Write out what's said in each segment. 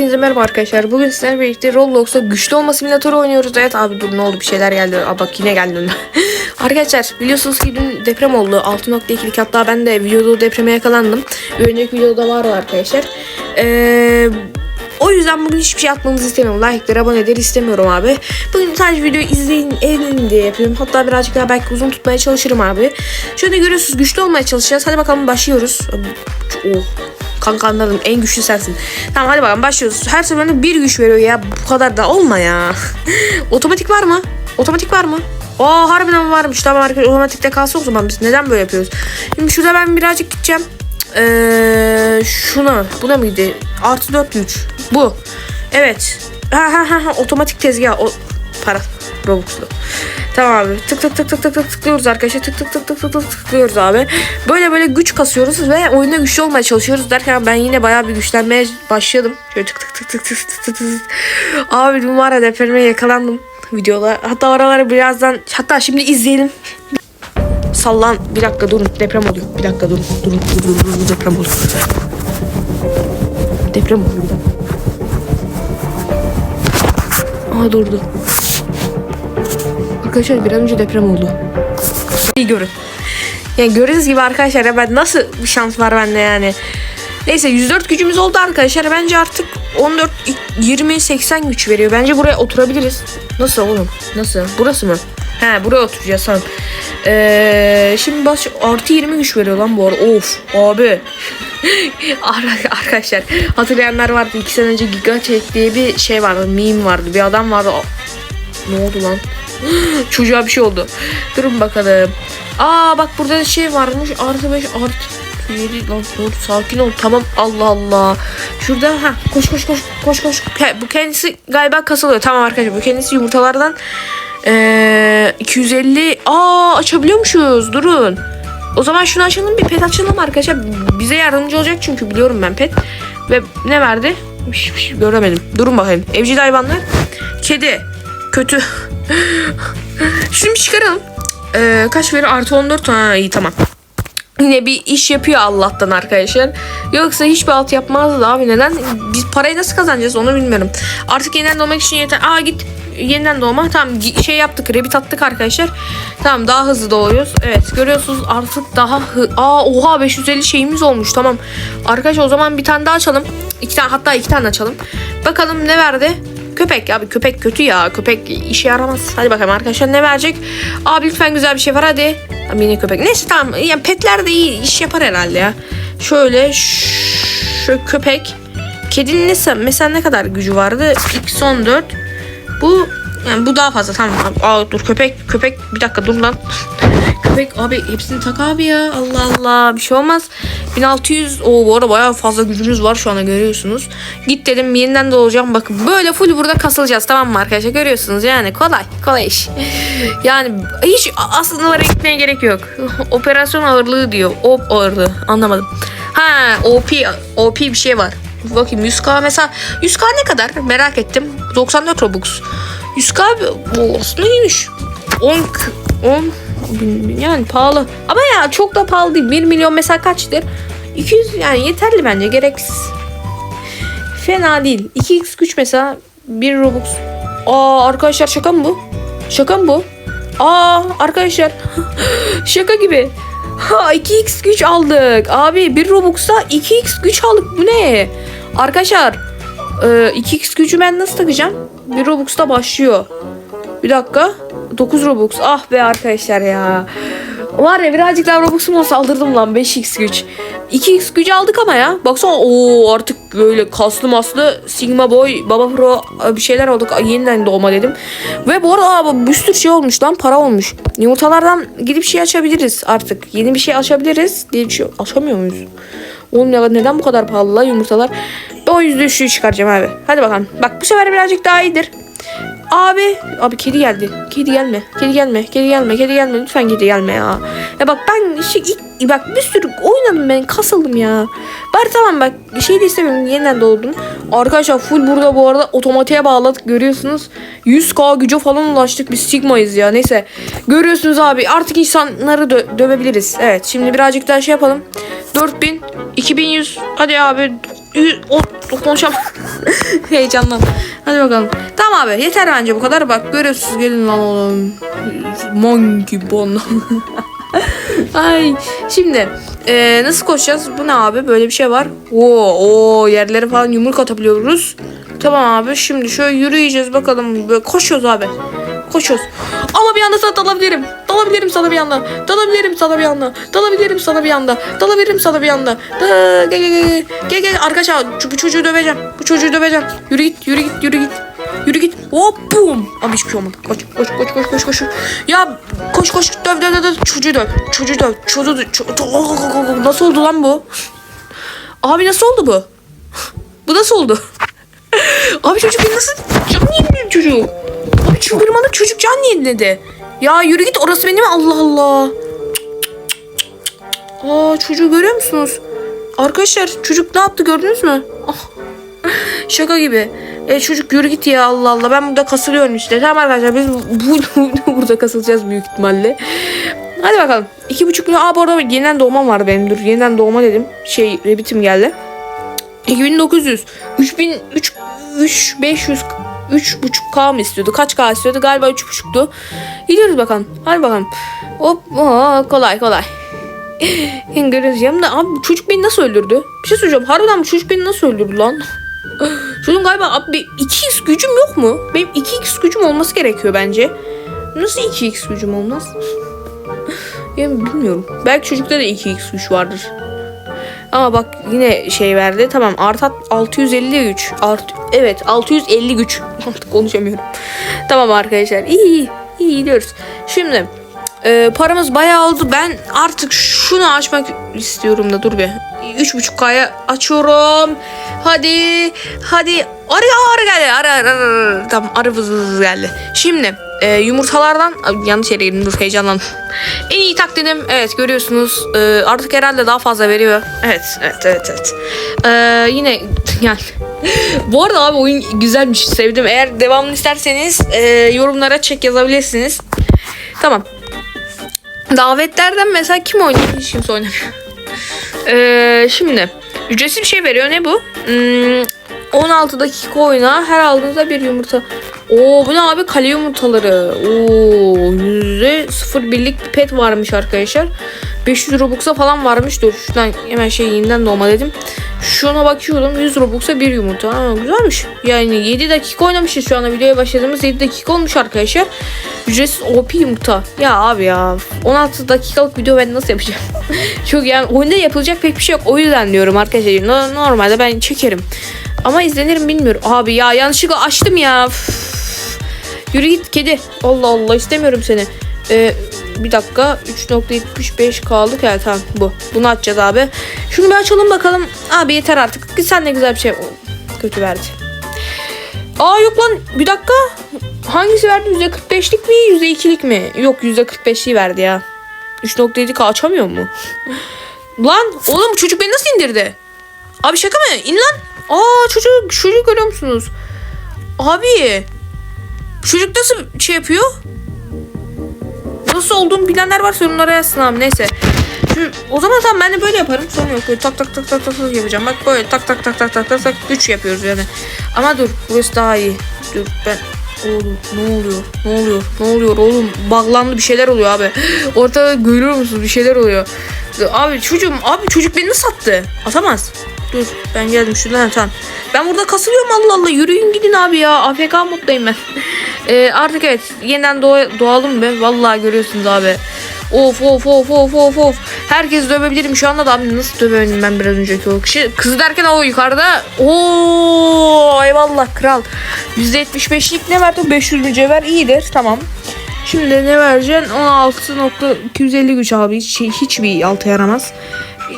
Hepinize merhaba arkadaşlar. Bugün sizlerle birlikte Roblox'ta güçlü olma simülatörü oynuyoruz. Evet abi dur ne oldu bir şeyler geldi. Aa bak yine geldi arkadaşlar biliyorsunuz ki dün deprem oldu. 6.2'lik hatta ben de videoda depreme yakalandım. Önceki videoda vardı arkadaşlar. Eee... O yüzden bugün hiçbir şey atmanızı istemiyorum. Like'ları, aboneleri istemiyorum abi. Bugün sadece videoyu izleyin, eğlenin diye yapıyorum. Hatta birazcık daha belki uzun tutmaya çalışırım abi. Şöyle görüyorsunuz güçlü olmaya çalışacağız. Hadi bakalım başlıyoruz. Oh. Kanka anladım. En güçlü sensin. Tamam hadi bakalım başlıyoruz. Her seferinde bir güç veriyor ya. Bu kadar da olma ya. Otomatik var mı? Otomatik var mı? Aa harbiden varmış. Tamam arkadaşlar otomatikte kalsın o zaman biz neden böyle yapıyoruz? Şimdi şurada ben birazcık gideceğim. Ee, şuna. Buna mıydı? Artı 4 güç. Bu. Evet. Ha ha ha. Otomatik tezgah. O para. Robux'lu. Tamam abi. Tık tık tık tık tık tık tıklıyoruz arkadaşlar. Tık tık tık tık tık tık tıklıyoruz abi. Böyle böyle güç kasıyoruz ve oyunda güçlü olmaya çalışıyoruz derken ben yine bayağı bir güçlenmeye başladım. Şöyle tık tık tık tık tık tık tık tık. Abi var ya depreme yakalandım videoda. Hatta oraları birazdan hatta şimdi izleyelim. Sallan bir dakika durun deprem oluyor. Bir dakika durun durun durun durun, deprem oluyor. Deprem oluyor bir. Aha durdu. Arkadaşlar bir an önce deprem oldu. İyi görün. Yani gördüğünüz gibi arkadaşlar ya ben nasıl bir şans var bende yani. Neyse 104 gücümüz oldu arkadaşlar. Bence artık 14 20 80 güç veriyor. Bence buraya oturabiliriz. Nasıl oğlum? Nasıl? Burası mı? He buraya oturacağız tamam. Ee, şimdi baş artı 20 güç veriyor lan bu arada. Of abi. Ar- arkadaşlar hatırlayanlar vardı. 2 sene önce Giga Check diye bir şey vardı. Meme vardı. Bir adam vardı. Ne oldu lan? Çocuğa bir şey oldu. Durun bakalım. Aa bak burada şey varmış. Artı 5 artı 7 lan dur sakin ol. Tamam Allah Allah. Şurada ha koş koş koş koş koş. Bu kendisi galiba kasılıyor. Tamam arkadaşlar bu kendisi yumurtalardan ee, 250 aa açabiliyormuşuz. Durun. O zaman şunu açalım bir pet açalım arkadaşlar. Bize yardımcı olacak çünkü biliyorum ben pet. Ve ne verdi? Hiç, hiç göremedim. Durun bakayım. Evcil hayvanlar. Kedi. Kötü. Bir çıkaralım. Ee, kaç verir? Artı 14. Ha iyi tamam. Yine bir iş yapıyor Allah'tan arkadaşlar. Yoksa hiçbir alt yapmazdı abi. Neden? Biz parayı nasıl kazanacağız onu bilmiyorum. Artık yeniden doğmak için yeter. Aa git yeniden doğma. Tamam şey yaptık. Rebit attık arkadaşlar. Tamam daha hızlı doğuyoruz. Evet görüyorsunuz artık daha hı Aa oha 550 şeyimiz olmuş. Tamam. Arkadaşlar o zaman bir tane daha açalım. İki tane hatta iki tane açalım. Bakalım ne verdi? Köpek abi köpek kötü ya. Köpek işe yaramaz. Hadi bakalım arkadaşlar ne verecek? Abi lütfen güzel bir şey var hadi. Abi yine köpek. Neyse tamam. Yani petler de iyi iş yapar herhalde ya. Şöyle şu köpek. Kedinin ne, mesela ne kadar gücü vardı? X14. Bu yani bu daha fazla tamam. Aa dur köpek köpek bir dakika dur lan. köpek abi hepsini tak abi ya. Allah Allah bir şey olmaz. 1600 o bu arada bayağı fazla gücümüz var şu anda görüyorsunuz. Git dedim yeniden doğacağım. Bakın böyle full burada kasılacağız tamam mı arkadaşlar görüyorsunuz yani kolay kolay iş. Yani hiç aslında oraya gitmeye gerek yok. Operasyon ağırlığı diyor. Op ağırlığı anlamadım. Ha OP OP bir şey var. Bakayım 100k mesela 100k ne kadar merak ettim. 94 Robux. 100k bu aslında iyiymiş. 10 k- 10 bin- yani pahalı. Ama ya çok da pahalı değil. 1 milyon mesela kaçtır? 200 yani yeterli bence gereksiz. Fena değil. 2x güç mesela 1 Robux. Aa arkadaşlar şaka mı bu? Şaka mı bu? Aa arkadaşlar şaka gibi. Ha 2x güç aldık. Abi 1 Robux'a 2x güç aldık. Bu ne? Arkadaşlar e, 2x gücü ben nasıl takacağım? 1 Robux'ta başlıyor. Bir dakika. 9 Robux. Ah be arkadaşlar ya. Var ya birazcık daha Robux'um olsa aldırdım lan 5x güç. 2x gücü aldık ama ya. Baksana o artık böyle kaslı maslı Sigma Boy, Baba Pro bir şeyler olduk. Yeniden doğma dedim. Ve bu arada aa, bir sürü şey olmuş lan para olmuş. Yumurtalardan gidip şey açabiliriz artık. Yeni bir şey açabiliriz diye bir şey açamıyor muyuz? Oğlum ya neden bu kadar pahalı la yumurtalar? O yüzde üçlüyü çıkaracağım abi. Hadi bakalım. Bak bu sefer birazcık daha iyidir. Abi, abi kedi geldi. Kedi gelme. Kedi gelme. Kedi gelme. Kedi gelme. Lütfen kedi gelme ya. Ya bak ben şey, ilk, bak bir sürü oynadım ben. Kasıldım ya. Bari tamam bak şey de istemiyorum. Yeniden doğdum. Arkadaşlar full burada bu arada otomatiğe bağladık. Görüyorsunuz. 100k güce falan ulaştık. Biz Sigma'yız ya. Neyse. Görüyorsunuz abi. Artık insanları dö- dövebiliriz. Evet. Şimdi birazcık daha şey yapalım. 4000 2100 hadi abi 100 o, konuşam. Heyecandan. Hadi bakalım. Tamam abi yeter bence bu kadar. Bak görüyorsunuz gelin lan oğlum. Monkey bon. Ay şimdi e, nasıl koşacağız? Bu ne abi? Böyle bir şey var. Oo, oo yerlere falan yumruk atabiliyoruz. Tamam abi şimdi şöyle yürüyeceğiz bakalım. Böyle koşuyoruz abi. Koşuyoruz. Ama bir anda sana dalabilirim. Sana bir anda. Dalabilirim sana bir anda. Dalabilirim sana bir anda. Dalabilirim sana bir anda. Da, gel gel gel. Gel gel arkadaşlar bu çocuğu döveceğim. Bu çocuğu döveceğim. Yürü git yürü git yürü git. Yürü git. Hop bum. Abi hiçbir şey olmadı. Koş koş koş koş koş koş. Ya koş koş döv döv döv. Çocuğu döv. Çocuğu döv. Çocuğu döv. Ço- Nasıl oldu lan bu? Abi nasıl oldu bu? Bu nasıl oldu? Abi çocuk nasıl canlı yeniledi çocuk? Abi çıldırmalı çocuk canlı yeniledi. Ya yürü git orası benim Allah Allah. Aa çocuğu görüyor musunuz? Arkadaşlar çocuk ne yaptı gördünüz mü? Ah, Şaka gibi. E, çocuk yürü git ya Allah Allah. Ben burada kasılıyorum işte. Tamam arkadaşlar biz bu, burada kasılacağız büyük ihtimalle. Hadi bakalım. İki buçuk milyon. Aa bu arada yeniden doğmam var benim. Dur yeniden doğma dedim. Şey rebitim geldi. 2900 3000 3 3 500 3.5K mı istiyordu? Kaç K istiyordu? Galiba 3.5'tu. Gidiyoruz bakalım. Hadi bakalım. Hop aa, kolay kolay. Göreceğim de abi çocuk beni nasıl öldürdü? Bir şey söyleyeceğim. Harbiden bu çocuk beni nasıl öldürdü lan? Çocuğun galiba abi 2x gücüm yok mu? Benim 2x gücüm olması gerekiyor bence. Nasıl 2x gücüm olmaz? yani bilmiyorum. Belki çocukta da 2x güç vardır. Ama bak yine şey verdi. Tamam artı 650 güç. Art evet 650 güç. Artık konuşamıyorum. Tamam arkadaşlar. İyi iyi. İyi gidiyoruz. Şimdi e, paramız bayağı oldu. Ben artık şunu açmak istiyorum da dur be. 3.5K'ya açıyorum. Hadi. Hadi. Arı arı geldi. Arı arı arı. Tamam arı vız vız geldi. Şimdi e, yumurtalardan Ay, yanlış yere girdim dur heyecanlandım. En iyi taktiğim evet görüyorsunuz e, artık herhalde daha fazla veriyor. Evet evet evet evet. E, yine yani bu arada abi oyun güzelmiş sevdim. Eğer devamını isterseniz e, yorumlara çek yazabilirsiniz. Tamam. Davetlerden mesela kim oynuyor? Hiç kimse oynamıyor. E, şimdi ücretsiz bir şey veriyor. Ne bu? Hmm, 16 dakika oyna. Her aldığınızda bir yumurta. Oo bu ne abi? Kale yumurtaları. Oo yüzde sıfır birlik bir pet varmış arkadaşlar. 500 Robux'a falan varmış. Dur şuradan hemen şey yeniden doğma dedim. Şuna bakıyorum 100 Robux'a bir yumurta. Ha, güzelmiş. Yani 7 dakika oynamışız şu anda videoya başladığımız 7 dakika olmuş arkadaşlar. Ücretsiz OP yumurta. Ya abi ya 16 dakikalık video ben nasıl yapacağım? Çok yani oyunda yapılacak pek bir şey yok. O yüzden diyorum arkadaşlar. No- Normalde ben çekerim. Ama izlenirim bilmiyorum. Abi ya yanlışlıkla açtım ya. Üf. Yürü git kedi. Allah Allah istemiyorum seni. Ee, bir dakika 3.75 kaldık ya tamam bu. Bunu açacağız abi. Şunu bir açalım bakalım. Abi yeter artık. Sen ne güzel bir şey. Kötü verdi. Aa yok lan bir dakika. Hangisi verdi? %45'lik mi %2'lik mi? Yok %45'liği verdi ya. 3.7K açamıyor mu? lan oğlum çocuk beni nasıl indirdi? Abi şaka mı? İn lan. Aa çocuk çocuk görüyor musunuz? Abi çocuk nasıl şey yapıyor? Nasıl olduğunu bilenler varsa yorumlara yazsın abi neyse. Şu, o zaman tamam ben de böyle yaparım. Sorun yok. Böyle tak tak tak tak tak tak yapacağım. Bak böyle tak tak tak tak tak tak tak güç yapıyoruz yani. Ama dur burası daha iyi. Dur ben Oğlum ne oluyor? Ne oluyor? Ne oluyor oğlum? Bağlandı bir şeyler oluyor abi. Ortada görüyor musunuz? Bir şeyler oluyor. Abi çocuğum abi çocuk beni nasıl attı? Atamaz. Dur ben geldim şuradan tamam. Ben burada kasılıyorum Allah Allah yürüyün gidin abi ya. AFK moddayım ben. Ee, artık evet yeniden doğa, doğalım be. Vallahi görüyorsunuz abi. Of of of of of of. Herkes dövebilirim şu anda da abi nasıl dövemedim ben biraz önceki o kişi. Kız derken o yukarıda. Oo eyvallah kral. %75'lik ne verdi? 500 mücevher iyidir tamam. Şimdi ne vereceksin? 16.250 güç abi. Hiç, hiçbir alta yaramaz.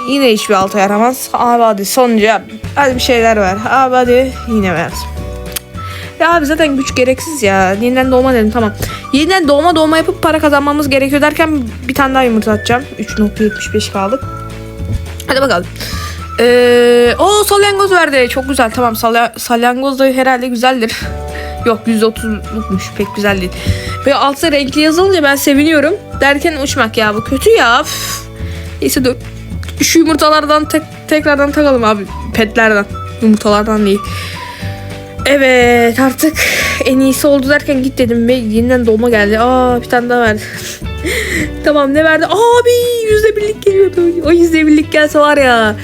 Yine hiçbir alta yaramaz. Abi hadi sonunca hadi bir şeyler ver. Abi hadi yine ver. Ya abi zaten güç gereksiz ya. Yeniden doğma dedim tamam. Yeniden doğma doğma yapıp para kazanmamız gerekiyor derken bir tane daha yumurta atacağım. 3.75 kaldık. Hadi bakalım. Ee, o salyangoz verdi. Çok güzel. Tamam salya, salyangoz da herhalde güzeldir. Yok %30'lukmuş. Pek güzel değil. Ve altta renkli yazılınca ben seviniyorum. Derken uçmak ya bu kötü ya. Üf. Neyse dur. Şu yumurtalardan tek, tekrardan takalım abi. Petlerden. Yumurtalardan değil. Evet artık en iyisi oldu derken git dedim ve yeniden dolma geldi. Aa bir tane daha verdi. tamam ne verdi? Abi yüzde birlik geliyordu. O yüzde birlik gelse var ya.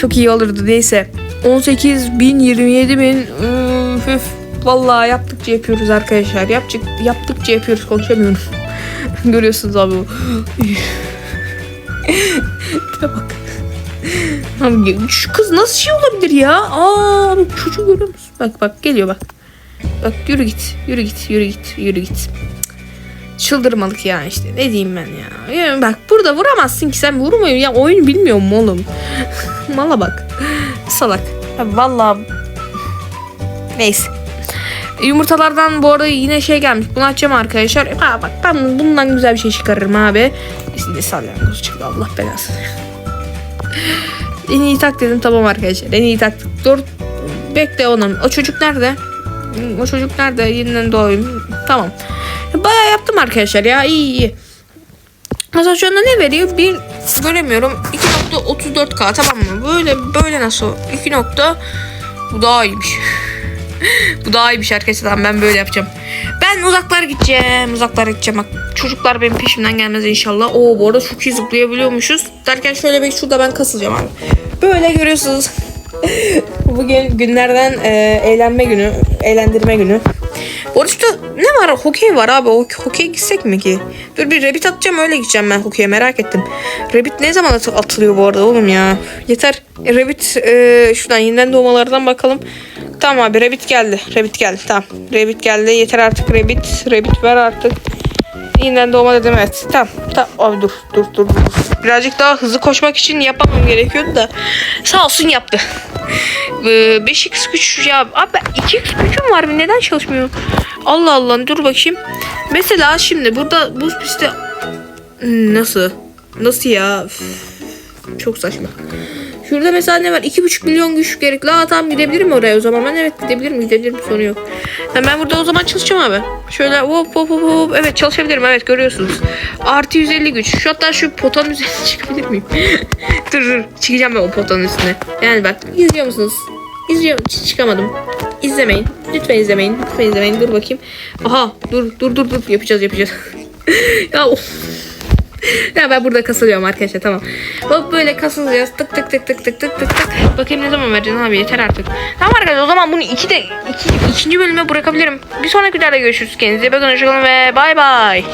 Çok iyi olurdu neyse. 18 bin 27 bin üf. Vallahi yaptıkça yapıyoruz arkadaşlar. Yaptık, yaptıkça yapıyoruz konuşamıyorum. Görüyorsunuz abi. Tipe bak. Şu kız nasıl şey olabilir ya? Aa çocuğu görüyor musun? Bak bak geliyor bak. Bak yürü git. Yürü git. Yürü git. Yürü git. Çıldırmalık ya işte. Ne diyeyim ben ya. Yani bak burada vuramazsın ki sen vurmuyor. Ya oyun bilmiyor mu oğlum? Mala bak. Salak. Abi vallahi Neyse. Yumurtalardan bu arada yine şey gelmiş. Bunu açacağım arkadaşlar. Ha bak ben bundan güzel bir şey çıkarırım abi. Şimdi salyangoz çıktı Allah belasını. En iyi tak dedim tamam arkadaşlar. En iyi taktık. Dur. Bekle onun. O çocuk nerede? O çocuk nerede? Yeniden doğayım. Tamam. Bayağı yaptım arkadaşlar ya. İyi iyi. Mesela şu anda ne veriyor? Bir göremiyorum. 2.34k tamam mı? Böyle böyle nasıl? 2 nokta. Bu daha iyiymiş. Bu daha iyiymiş arkadaşlar. Tamam, Ben böyle yapacağım. Ben uzaklara gideceğim. Uzaklara gideceğim. Bak çocuklar benim peşimden gelmez inşallah. Oo bu arada çok iyi zıplayabiliyormuşuz. Derken şöyle bir şurada ben kasılacağım abi. Böyle görüyorsunuz. Bugün günlerden e, eğlenme günü, eğlendirme günü. Bu arada ne var? Hokey var abi. O hokey gitsek mi ki? Dur bir rabbit atacağım öyle gideceğim ben hokeye merak ettim. Rabbit ne zaman at- atılıyor bu arada oğlum ya? Yeter. E, rabbit e, şuradan yeniden doğmalardan bakalım. Tamam abi rabbit geldi. Rabbit geldi tamam. Rabbit geldi. Yeter artık rabbit. Rabbit ver artık. Yeniden doğma dedim evet. Tamam. Tamam. Abi dur dur dur dur. Birazcık daha hızlı koşmak için yapmam gerekiyordu da. Sağ olsun yaptı. Ee, 5x güç ya. Abi 2x gücüm var mı? Neden çalışmıyor? Allah Allah dur bakayım. Mesela şimdi burada bu pistte nasıl? Nasıl ya? Çok saçma. Şurada mesela ne var? 2,5 milyon güç gerekli. Aa tamam gidebilirim oraya o zaman. Ben evet gidebilirim gidebilirim sorun yok. Ha, ben burada o zaman çalışacağım abi. Şöyle hop hop hop hop. Evet çalışabilirim evet görüyorsunuz. Artı 150 güç. Şu hatta şu potanın üzerine çıkabilir miyim? dur dur çıkacağım ben o potanın üstüne. Yani bak izliyor musunuz? İzliyor çıkamadım. İzlemeyin. Lütfen izlemeyin. Lütfen izlemeyin. Dur bakayım. Aha dur dur dur dur yapacağız yapacağız. ya of. Ya ben burada kasılıyorum arkadaşlar tamam. Hop böyle kasılacağız. Tık tık tık tık tık tık tık tık. Bakayım ne zaman vereceksin abi yeter artık. Tamam arkadaşlar o zaman bunu iki de iki, ikinci bölüme bırakabilirim. Bir sonraki videoda görüşürüz. Kendinize bakın. Hoşçakalın ve bay bay.